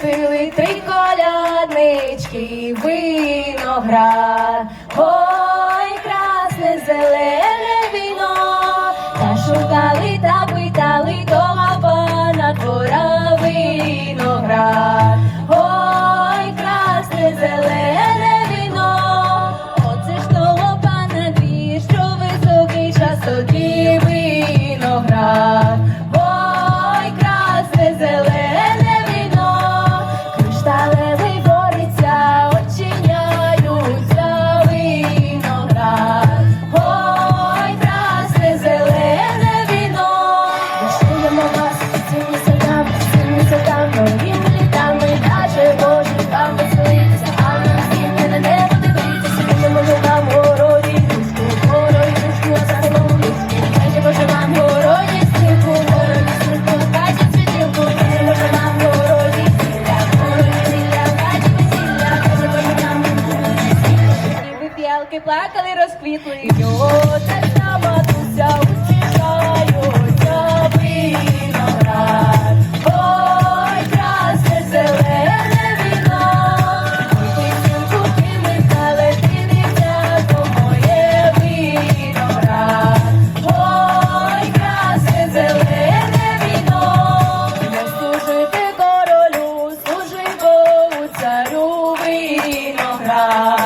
світили три коляднички, виноград, Фіалки плакали, розквітли його та матуся усміхаються виноград. Ой, красне зелене віно, ти михали, ти дитяко моє. Ой, красне зелене віно, служити королю, служи Богу, царю виноград.